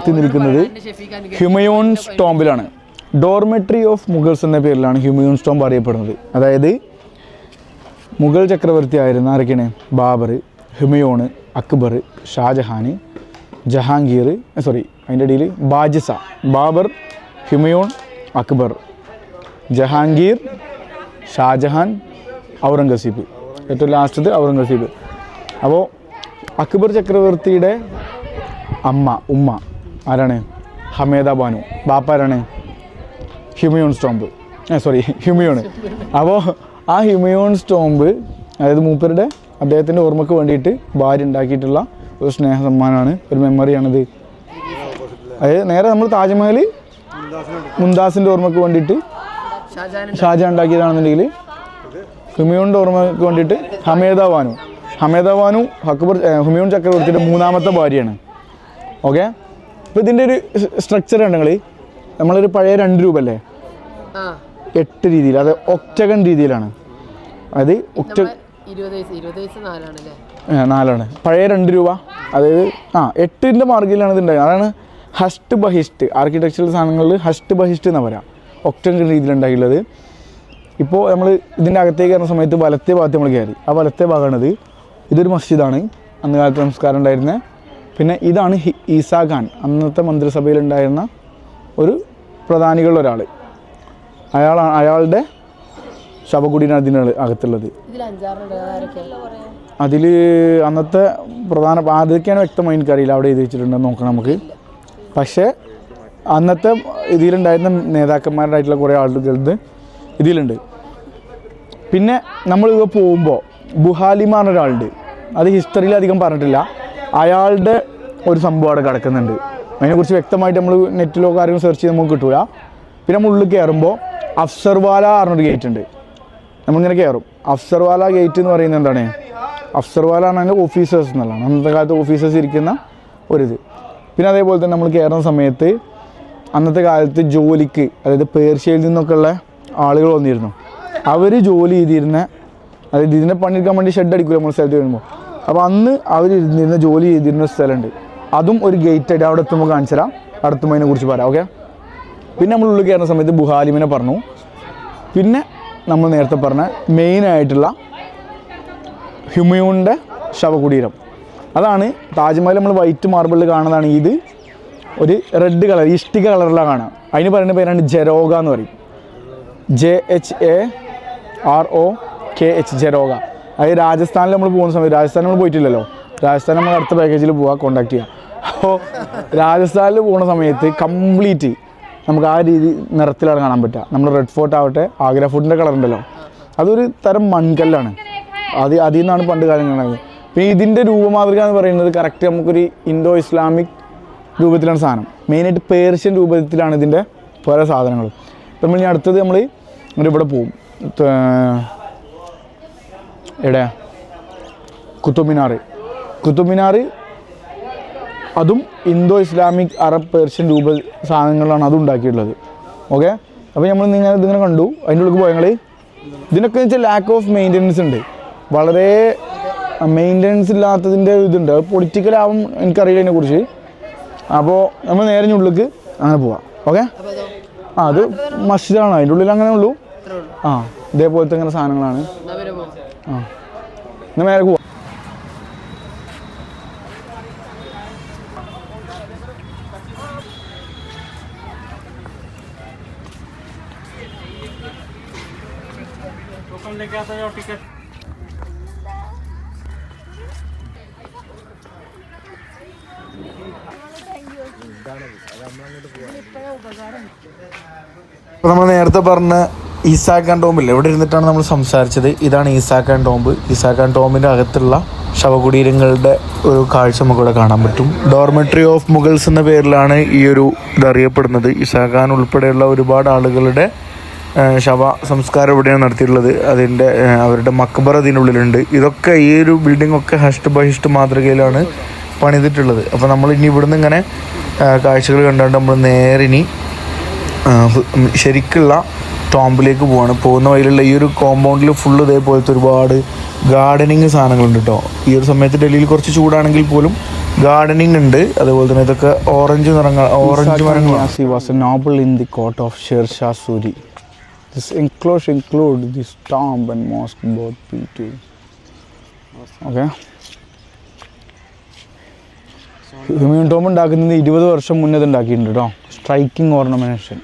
എത്തി നിൽക്കുന്നത് ഹ്യൂമയോൺസ് ടോംബിലാണ് ഡോർമെട്രി ഓഫ് മുഗൾസ് എന്ന പേരിലാണ് ഹ്യൂമയോൺസ് ടോംബ് അറിയപ്പെടുന്നത്. അതായത് മുഗൾ ചക്രവർത്തി ആയിരുന്ന ആരൊക്കെയാണ്? ബാബർ ഹുമയോണ് അക്ബർ ഷാജഹാൻ ജഹാംഗീർ സോറി അതിന്റെ ഇടയിൽ ബാജിസ ബാബർ ഹുമയോൺ അക്ബർ ജഹാംഗീർ ഷാജഹാൻ ഔറംഗസീബ്. ഏറ്റവും ലാസ്റ്റത് ഔറംഗസീബ്. അപ്പോൾ അക്ബർ ചക്രവർത്തിയുടെ അമ്മ ഉമ്മ ആരാണ്? ഹമേദ ബാനു. ബാപ്പ ആരാണ് ഹ്യൂമിയോൺ സ്റ്റോംബ്. സോറി ഹ്യൂമയോൺ. അപ്പോൾ ആ ഹ്യൂമിയോൺ സ്റ്റോംബ് അതായത് മൂപ്പരുടെ അദ്ദേഹത്തിന്റെ ഓർമ്മയ്ക്ക് വേണ്ടിയിട്ട് ഭാര്യ ഉണ്ടാക്കിയിട്ടുള്ള ഒരു സ്നേഹ സമ്മാനമാണ് ഒരു മെമ്മറിയാണിത്. അതായത് നേരെ നമ്മൾ താജ്മഹൽ മുംതാസിന്റെ ഓർമ്മയ്ക്ക് വേണ്ടിയിട്ട് ഷാജാൻ ഉണ്ടാക്കിയതാണെന്നുണ്ടെങ്കിൽ ഹുമിയോണിന്റെ ഓർമ്മയ്ക്ക് വേണ്ടിയിട്ട് ഹമേദ ബാനു. ഹമേദ ബാനു അക്ബർ ഹുമയൂൺ ചക്രവർത്തിയുടെ മൂന്നാമത്തെ ഭാര്യയാണ്. ഓക്കെ? അപ്പോൾ ഇതിന്റെ ഒരു സ്ട്രക്ചർ ഉണ്ടെങ്കിൽ നമ്മളൊരു പഴയ രണ്ട് രൂപ അല്ലേ എട്ട് രീതിയിൽ അത് ഒക്ടഗൺ രീതിയിലാണ്. അതായത് ഒക്ട നാലാണ്. പഴയ രണ്ട് രൂപ അതായത് ആ എട്ടിന്റെ മാർഗിലാണ് ഇത് ഉണ്ടായത്. അതാണ് ഹസ്റ്റ് ബഹിസ്റ്റ് ആർക്കിടെക്ചറൽ സാധനങ്ങളിൽ ഹസ്റ്റ് ബഹിസ്റ്റ് എന്നാണ് പറയാം. ഒക്ടഗൺ രീതിയിലുണ്ടായിട്ടുള്ളത് ഇപ്പോൾ നമ്മൾ ഇതിന്റെ അകത്തേക്ക് കയറുന്ന സമയത്ത് വലത്തെ ഭാഗത്ത് നമ്മൾ കയറി. ആ വലത്തെ ഭാഗമാണിത്. ഇതൊരു മസ്ജിദാണ്. അന്ന് കാലത്ത് നമസ്കാരം ഉണ്ടായിരുന്നത് പിന്നെ ഇതാണ് ഈസാ ഖാൻ. അന്നത്തെ മന്ത്രിസഭയിലുണ്ടായിരുന്ന ഒരു പ്രധാനികളൊരാൾ അയാൾ അയാളാണ് അയാളുടെ ശവകുടീനാണ് ഇതിന് അകത്തുള്ളത് അതിൽ അന്നത്തെ പ്രധാന ആദ്യമൊക്കെയാണ് വ്യക്തമായി എനിക്കറിയില്ല. അവിടെ എഴുതി വെച്ചിട്ടുണ്ടെന്ന് നോക്കണം നമുക്ക്. പക്ഷേ അന്നത്തെ ഇതിലുണ്ടായിരുന്ന നേതാക്കന്മാരായിട്ടുള്ള കുറേ ആളുകളുടെ ഇതിലുണ്ട്. പിന്നെ നമ്മൾ പോകുമ്പോൾ ബുഹാലിമാർ ഒരാളുണ്ട് അത് ഹിസ്റ്ററിയിൽ അധികം പറഞ്ഞിട്ടില്ല. അയാളുടെ ഒരു സംഭവം അവിടെ കിടക്കുന്നുണ്ട്. അതിനെക്കുറിച്ച് വ്യക്തമായിട്ട് നമ്മൾ നെറ്റിലോ കാര്യങ്ങൾ സെർച്ച് ചെയ്ത് നമുക്ക് കിട്ടൂല. പിന്നെ നമ്മൾ ഉള്ളിൽ കയറുമ്പോൾ അഫ്സർവാല പറഞ്ഞൊരു ഗേറ്റ് ഉണ്ട്. നമ്മളിങ്ങനെ കയറും. അഫ്സർവാല ഗേറ്റ് എന്ന് പറയുന്നത് എന്താണ്? അഫ്സർവാല ആണെങ്കിൽ ഓഫീസേഴ്സ് എന്നുള്ളതാണ്. അന്നത്തെ കാലത്ത് ഓഫീസേഴ്സ് ഇരിക്കുന്ന ഒരിത്. പിന്നെ അതേപോലെ തന്നെ നമ്മൾ കയറുന്ന സമയത്ത് അന്നത്തെ കാലത്ത് ജോലിക്ക് അതായത് പേർഷ്യയിൽ നിന്നൊക്കെ ഉള്ള ആളുകൾ വന്നിരുന്നു. അവർ ജോലി ചെയ്തിരുന്ന അതായത് ഇതിനെ പണിയെടുക്കാൻ വേണ്ടി ഷെഡ് അടിക്കില്ല നമ്മൾ സ്ഥലത്ത് വരുമ്പോൾ അപ്പോൾ അന്ന് അവർ ഇരുന്നിരുന്ന ജോലി ചെയ്തിരുന്ന സ്ഥലമുണ്ട്. അതും ഒരു ഗേറ്റ് അവിടെ എത്തുമ്പോൾ കാണിച്ചു തരാം. അടുത്തുമ്പോൾ അതിനെ അതിനെക്കുറിച്ച് പറയാം ഓക്കെ പിന്നെ നമ്മൾ ഉള്ളിൽ കയറുന്ന സമയത്ത് ബുഹാലിമിനെ പറഞ്ഞു. പിന്നെ നമ്മൾ നേരത്തെ പറഞ്ഞ മെയിൻ ആയിട്ടുള്ള ഹ്യൂമയൂണിന്റെ ശവകുടീരം. അതാണ് താജ്മഹൽ നമ്മൾ വൈറ്റ് മാർബിളിൽ കാണുന്നതാണ്. ഇത് ഒരു റെഡ് കളർ ഇഷ്ടിക കളറിലാണ് കാണുക. അതിന് പറയുന്ന പേരാണ് ജെരോഗ എന്ന് പറയും. J H A R O K H Jharokha. അതായത് രാജസ്ഥാനിൽ നമ്മൾ പോകുന്ന സമയത്ത് രാജസ്ഥാൻ നമ്മൾ പോയിട്ടില്ലല്ലോ. രാജസ്ഥാൻ നമ്മൾ അടുത്ത പാക്കേജിൽ പോവാ കോണ്ടാക്ട് ചെയ്യാം. അപ്പോൾ രാജസ്ഥാനിൽ പോകുന്ന സമയത്ത് കംപ്ലീറ്റ് നമുക്ക് ആ രീതി നിറത്തിലാണ് കാണാൻ പറ്റുക. നമ്മൾ റെഡ് ഫോർട്ട് ആവട്ടെ ആഗ്ര ഫോർട്ടിന്റെ കളർ ഉണ്ടല്ലോ. അതൊരു തരം മൺകല്ലാണ് അത് അതിൽ നിന്നാണ് പണ്ട് കാലങ്ങളത് പിന്നെ ഇതിന്റെ രൂപമാതൃക എന്ന് പറയുന്നത് കറക്റ്റ് നമുക്കൊരു ഇൻഡോ ഇസ്ലാമിക് രൂപത്തിലാണ് സാധനം. മെയിനായിട്ട് പേർഷ്യൻ രൂപത്തിലാണ് ഇതിന്റെ പല സാധനങ്ങളും നമ്മൾ ഇനി അടുത്തത് നമ്മൾ ഇവിടെ പോവും. എവിടെ? കുത്തുബ് കുത്തുബ് അതും ഇന്തോ ഇസ്ലാമിക് അറബ് പേർഷ്യൻ രൂപ സാധനങ്ങളാണ് അത് ഉണ്ടാക്കിയിട്ടുള്ളത്. ഓക്കെ? അപ്പോൾ നമ്മൾ നിങ്ങൾ ഇതിങ്ങനെ കണ്ടു. അതിന്റെ ഉള്ളിൽ പോയങ്ങൾ ഇതിനൊക്കെ വെച്ചാൽ ലാക്ക് ഓഫ് മെയിന്റനൻസ് ഉണ്ട്. വളരെ മെയിന്റനൻസ് ഇല്ലാത്തതിന്റെ ഇതുണ്ട്. അത് പൊളിറ്റിക്കലാവും എനിക്കറിയില്ല അതിനെക്കുറിച്ച് അപ്പോൾ നമ്മൾ നേരെ ഉള്ളിലേക്ക് അങ്ങനെ പോവാം. ഓക്കെ? ആ അത് മസ്ജിദാണ്. അതിന്റെ ഉള്ളിൽ അങ്ങനെ ഉള്ളൂ. ആ ഇതേപോലത്തെ ഇങ്ങനെ സാധനങ്ങളാണ്. ആ. എന്നാൽ മേലെ നമ്മൾ നേരത്തെ പറഞ്ഞ ഈസാക്കാൻ ടോമ്പിൽ എവിടെ ഇരുന്നിട്ടാണ് നമ്മൾ സംസാരിച്ചത്? ഇതാണ് ഈസാക്കാൻ ടോമ്പ് ഈസാക്കാൻ ടോമ്പിന്റെ അകത്തുള്ള ശവകുടീരങ്ങളുടെ ഒരു കാഴ്ച നമുക്ക് ഇവിടെ കാണാൻ പറ്റും. ഡോർമെട്രി ഓഫ് മുഗൾസ് എന്ന പേരിലാണ് ഈ ഒരു ഇത് അറിയപ്പെടുന്നത്. ഇസാഖാൻ ഉൾപ്പെടെയുള്ള ഒരുപാട് ആളുകളുടെ ശവ സംസ്കാരം ഇവിടെയാണ് നടത്തിയിട്ടുള്ളത്. അതിന്റെ അവരുടെ മക്ബർ അതിനുള്ളിലുണ്ട്. ഇതൊക്കെ ഈ ഒരു ബിൽഡിംഗ് ഒക്കെ ഹഷ്ട് ബഹിഷ്ട് മാതൃകയിലാണ് പണിതിട്ടുള്ളത്. അപ്പോൾ നമ്മൾ ഇനി ഇവിടുന്ന് ഇങ്ങനെ കാഴ്ചകൾ കണ്ടുകൊണ്ട് നമ്മൾ നേരിനി ശരിക്കുള്ള ടോമ്പിലേക്ക് പോവാണ്. പോകുന്ന വഴിയിലുള്ള ഈ ഒരു കോമ്പൗണ്ടിൽ ഫുള്ള് ഇതേപോലത്തെ ഒരുപാട് ഗാർഡനിങ് സാധനങ്ങളുണ്ട് കേട്ടോ ഈ ഒരു സമയത്ത് ഡൽഹിയിൽ കുറച്ച് ചൂടാണെങ്കിൽ പോലും ഗാർഡനിങ് ഉണ്ട്. അതുപോലെ തന്നെ ഇതൊക്കെ ഓറഞ്ച് നിറങ്ങൾ ഓറഞ്ച് മരങ്ങളാണ്. A noble in the court of Suri Suri. This enclosure include this tomb and mosque both beauty. Okay. Humayun tomb ഉണ്ടാക്കുന്നത് ഇരുപത് വർഷം മുന്നേ ഇത് ഉണ്ടാക്കിയിട്ടുണ്ട് കേട്ടോ സ്ട്രൈക്കിംഗ് ഓർണമെന്റേഷൻ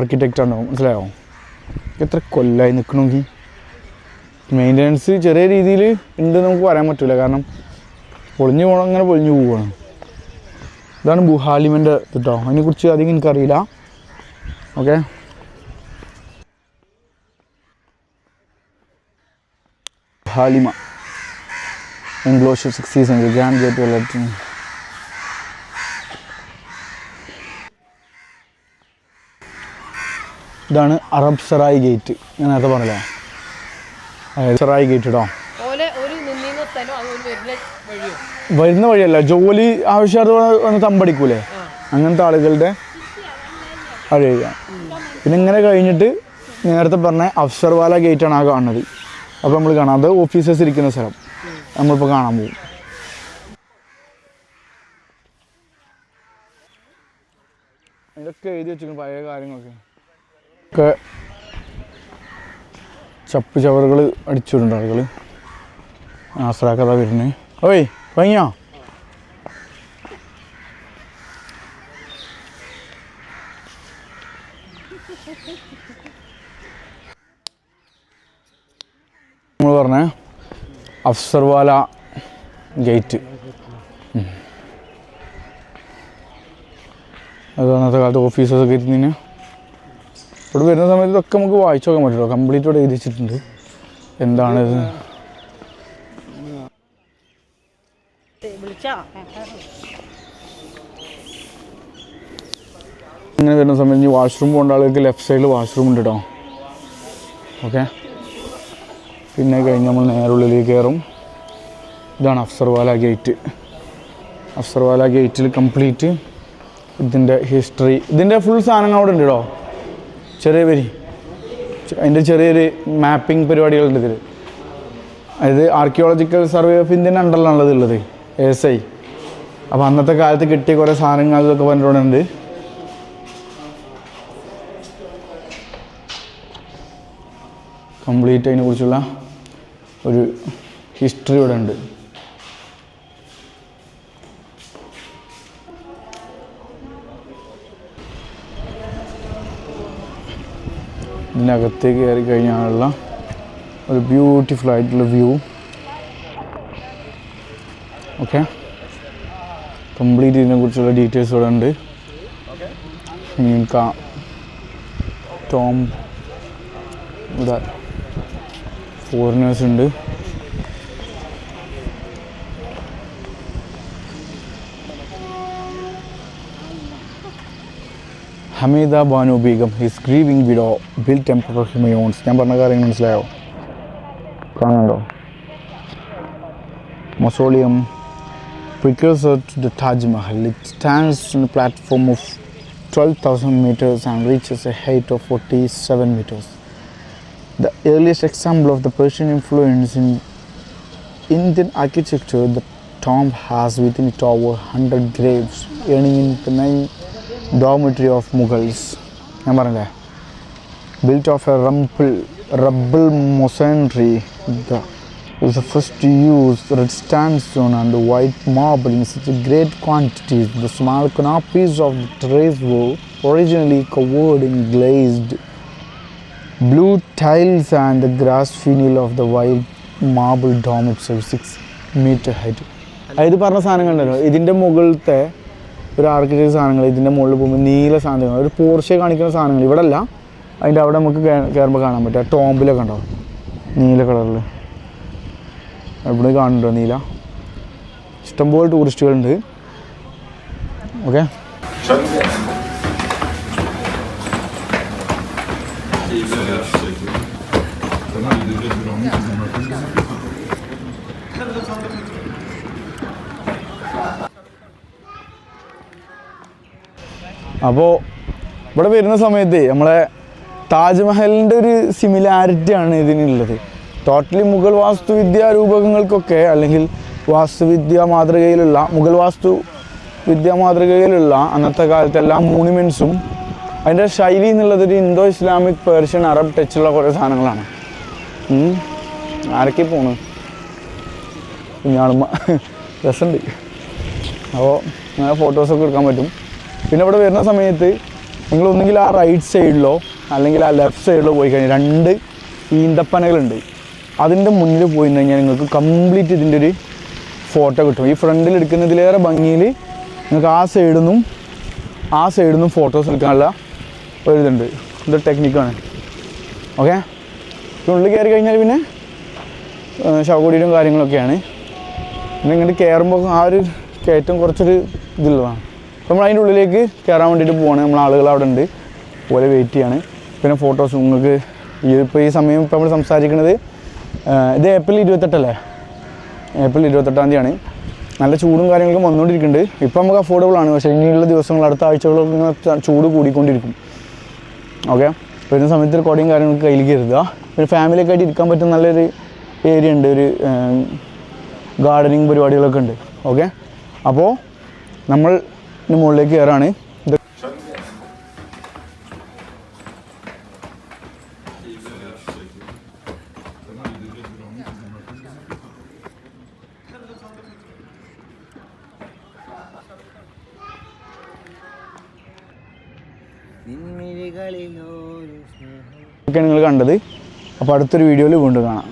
ആർക്കിടെക്റ്റ് ആണ്? മനസ്സിലായോ? എത്ര കൊല്ലമായി നിൽക്കണമെങ്കിൽ മെയിന്റനൻസ് ചെറിയ രീതിയിൽ ഉണ്ട് നമുക്ക് പറയാൻ പറ്റില്ല കാരണം പൊളിഞ്ഞു പോകണം അങ്ങനെ പൊളിഞ്ഞു പോവുകയാണ് ഇതാണ് ബുഹാലിമന്റെ കേട്ടോ അതിനെക്കുറിച്ച് അധികം എനിക്കറിയില്ല. Okay? Halima English six season grand gate വെള്ളത്തിൽ ഇതാണ് അറബ് സറായി ഗേറ്റ്. ഞാൻ നേരത്തെ പറഞ്ഞില്ലേ? അതായത് സറായി ഗേറ്റ് കേട്ടോ വരുന്ന വഴിയല്ല. ജോലി ആവശ്യമായിട്ട് വന്ന് തമ്പടിക്കൂലേ? അങ്ങനത്തെ ആളുകളുടെ വഴിയ പിന്നെ ഇങ്ങനെ കഴിഞ്ഞിട്ട് നേരത്തെ പറഞ്ഞ അഫ്സർവാല ഗേറ്റ് ആണ് ആ കാണുന്നത്. അപ്പോൾ നമ്മൾ കാണാം. അത് ഓഫീസേഴ്സ് ഇരിക്കുന്ന സ്ഥലം. നമ്മളിപ്പോൾ കാണാൻ പോകും. ഇതൊക്കെ എഴുതി വെച്ചിരിക്കുന്നു? പഴയ കാര്യങ്ങളൊക്കെ. ഒക്കെ ചപ്പ് ചവറുകൾ അടിച്ചിട്ടുണ്ട് ആളുകൾ ആസ്രാക്കഥ വരുന്നത് ഓയ് വാങ്ങിയോ? നമ്മൾ പറഞ്ഞ അഫ്സർവാല ഗേറ്റ്. അത് അന്നത്തെ കാലത്ത് ഓഫീസേഴ്സൊക്കെ ഇരുന്നതിന് ഇവിടെ വരുന്ന സമയത്ത് ഇതൊക്കെ നമുക്ക് വായിച്ചു നോക്കാൻ പറ്റുമോ കംപ്ലീറ്റ് ഇവിടെ എഴുതിച്ചിട്ടുണ്ട് എന്താണിത് ഇങ്ങനെ വരുന്ന സമയത്ത് ഇനി വാഷ്റൂം പോകേണ്ട ആളുകൾക്ക് ലെഫ്റ്റ് സൈഡിൽ വാഷ്റൂം ഉണ്ട് കേട്ടോ ഓക്കെ പിന്നെ കഴിഞ്ഞ് നമ്മൾ നേരെ ഉള്ളിലേക്ക് കയറും. ഇതാണ് അഫ്സർവാല ഗേറ്റ് അഫ്സർവാല ഗേറ്റിൽ കംപ്ലീറ്റ് ഇതിന്റെ ഹിസ്റ്ററി ഇതിന്റെ ഫുൾ സാധനങ്ങൾ അവിടെ ഉണ്ട് കേട്ടോ ചെറിയ വരി. അതിന്റെ ചെറിയൊരു മാപ്പിംഗ് പരിപാടികളുണ്ട് ഇതിൽ അതായത് ആർക്കിയോളജിക്കൽ സർവേ ഓഫ് ഇന്ത്യൻ അണ്ടറിലാണുള്ളത് ഉള്ളത് എസ് ഐ അപ്പോൾ അന്നത്തെ കാലത്ത് കിട്ടിയ കുറേ സാധനങ്ങൾ ഇതൊക്കെ പറഞ്ഞിട്ടുണ്ട് കംപ്ലീറ്റ് അതിനെക്കുറിച്ചുള്ള ഒരു ഹിസ്റ്ററി ഇവിടെ ഉണ്ട് ഇതിനകത്തേക്ക് കയറി കഴിഞ്ഞാലുള്ള ഒരു ബ്യൂട്ടിഫുൾ ആയിട്ടുള്ള വ്യൂ ഓക്കെ കംപ്ലീറ്റ് ഇതിനെക്കുറിച്ചുള്ള ഡീറ്റെയിൽസ് ഇവിടെ ഉണ്ട്. ടോം ഇവിടെ ഫോറിനേഴ്സ് ഉണ്ട്. Hameeda Banu Begum his grieving widow will temper ഹിമയോൺസ് ഞാൻ പറഞ്ഞ കാര്യങ്ങൾ മനസ്സിലായോ കാണുന്നുണ്ടോ മൊസോളിയം precursor to the Taj Mahal. It stands on a platform of 12,000 meters and reaches a height of 47 meters. The earliest example of the Persian influence in Indian architecture, the tomb has within it over 100 graves, earning in the name dormitory of Mughals. ഞാൻ പറഞ്ഞേ built of a rumble, rubble masonry. The was the first to use red sandstone and white marble in such great quantities. The small canopies of the terrace were originally covered in glazed blue tiles and the grass finial of the white marble dome itself, 6 meter height. ഇത് പറഞ്ഞ സാധനങ്ങളുണ്ടല്ലോ ഇതിന്റെ മുകളിലത്തെ ഒരു architect സാധനങ്ങൾ ഇതിന്റെ മുകളിൽ പോകുമ്പോൾ നീല സാധനങ്ങൾ ഒരു പോർഷെ കാണിക്കുന്ന സാധനങ്ങൾ ഇവിടെ അല്ല അതിന്റെ അവിടെ നമുക്ക് കയറുമ്പോൾ കാണാൻ പറ്റും. ആ ടോമ്പിലൊക്കെ ഉണ്ടോ നീല കളറിൽ എവിടെ കാണുന്നുണ്ടോ നീല? ഇഷ്ടംപോലെ ടൂറിസ്റ്റുകളുണ്ട് ഓക്കെ അപ്പോൾ ഇവിടെ വരുന്ന സമയത്ത് നമ്മളെ താജ്മഹലിന്റെ ഒരു സിമിലാരിറ്റി ആണ് ഇതിനുള്ളത്. ടോട്ടലി മുഗൾ വാസ്തുവിദ്യാ രൂപകങ്ങൾക്കൊക്കെ അല്ലെങ്കിൽ വാസ്തുവിദ്യ മാതൃകയിലുള്ള മുഗൾ വാസ്തു വിദ്യാ മാതൃകയിലുള്ള അന്നത്തെ കാലത്തെ എല്ലാ മോണുമെന്റ്സും അതിന്റെ ശൈലി എന്നുള്ളത് ഒരു ഇന്തോ ഇസ്ലാമിക് പേർഷ്യൻ അറബ് ടച്ചുള്ള കുറേ സാധനങ്ങളാണ്. ആരൊക്കെ പോണു കുഞ്ഞാളുമ്മ. രസമുണ്ട്. അപ്പോൾ അങ്ങനെ ഫോട്ടോസൊക്കെ എടുക്കാൻ പറ്റും. പിന്നെ ഇവിടെ വരുന്ന സമയത്ത് നിങ്ങൾ ഒന്നുകിൽ ആ റൈറ്റ് സൈഡിലോ അല്ലെങ്കിൽ ആ ലെഫ്റ്റ് സൈഡിലോ പോയി കഴിഞ്ഞാൽ രണ്ട് ഈന്തപ്പനകളുണ്ട്. അതിന്റെ മുന്നിൽ പോയി കഴിഞ്ഞാൽ നിങ്ങൾക്ക് കംപ്ലീറ്റ് ഇതിന്റെ ഒരു ഫോട്ടോ കിട്ടും. ഈ ഫ്രണ്ടിൽ എടുക്കുന്നതിലേറെ ഭംഗിയിൽ നിങ്ങൾക്ക് ആ സൈഡിൽ നിന്നും ആ സൈഡിൽ നിന്നും ഫോട്ടോസ് എടുക്കാനുള്ള ഒരു ഇതുണ്ട്. ഇത് ടെക്നിക്കാണ് ഓക്കെ ഉള്ളിൽ കയറി കഴിഞ്ഞാൽ പിന്നെ ശവകുടീരും കാര്യങ്ങളൊക്കെയാണ്. പിന്നെ ഇങ്ങോട്ട് കയറുമ്പോൾ ആ ഒരു കയറ്റം കുറച്ചൊരു ഇതുള്ളതാണ്. നമ്മൾ അതിന്റെ ഉള്ളിലേക്ക് കയറാൻ വേണ്ടിയിട്ട് പോവാണ്. നമ്മൾ ആളുകൾ അവിടെ ഉണ്ട്. പോലെ വെയിറ്റ് ചെയ്യാണ്. പിന്നെ ഫോട്ടോസ് നിങ്ങൾക്ക് ഈ ഇപ്പോൾ ഈ സമയം ഇപ്പോൾ നമ്മൾ സംസാരിക്കുന്നത് ഇത് ഏപ്രിൽ ഇരുപത്തെട്ടല്ലേ ഏപ്രിൽ ഇരുപത്തെട്ടാം തീയതിയാണ്. നല്ല ചൂടും കാര്യങ്ങളൊക്കെ വന്നുകൊണ്ടിരിക്കുന്നുണ്ട്. ഇപ്പോൾ നമുക്ക് അഫോർഡബിൾ ആണ്. പക്ഷേ ഇനിയുള്ള ദിവസങ്ങൾ അടുത്ത ആഴ്ചകളൊക്കെ ഇങ്ങനെ ചൂട് കൂടിക്കൊണ്ടിരിക്കും. ഓക്കെ വരുന്ന സമയത്ത് റെക്കോർഡിങ് കാര്യങ്ങളൊക്കെ കയ്യിൽ കരുതുക. പിന്നെ ഫാമിലിയൊക്കെ ആയിട്ട് ഇരിക്കാൻ പറ്റുന്ന നല്ലൊരു ഏരിയ ഉണ്ട്. ഒരു ഗാർഡനിങ് പരിപാടികളൊക്കെ ഉണ്ട്. ഓക്കെ അപ്പോൾ നമ്മൾ ഇതിന് മുകളിലേക്ക് കയറാണ്. ഇത് ഒക്കെയാണ് നിങ്ങൾ കണ്ടത്. അപ്പോൾ അടുത്തൊരു വീഡിയോയിൽ വീണ്ടും കാണാം.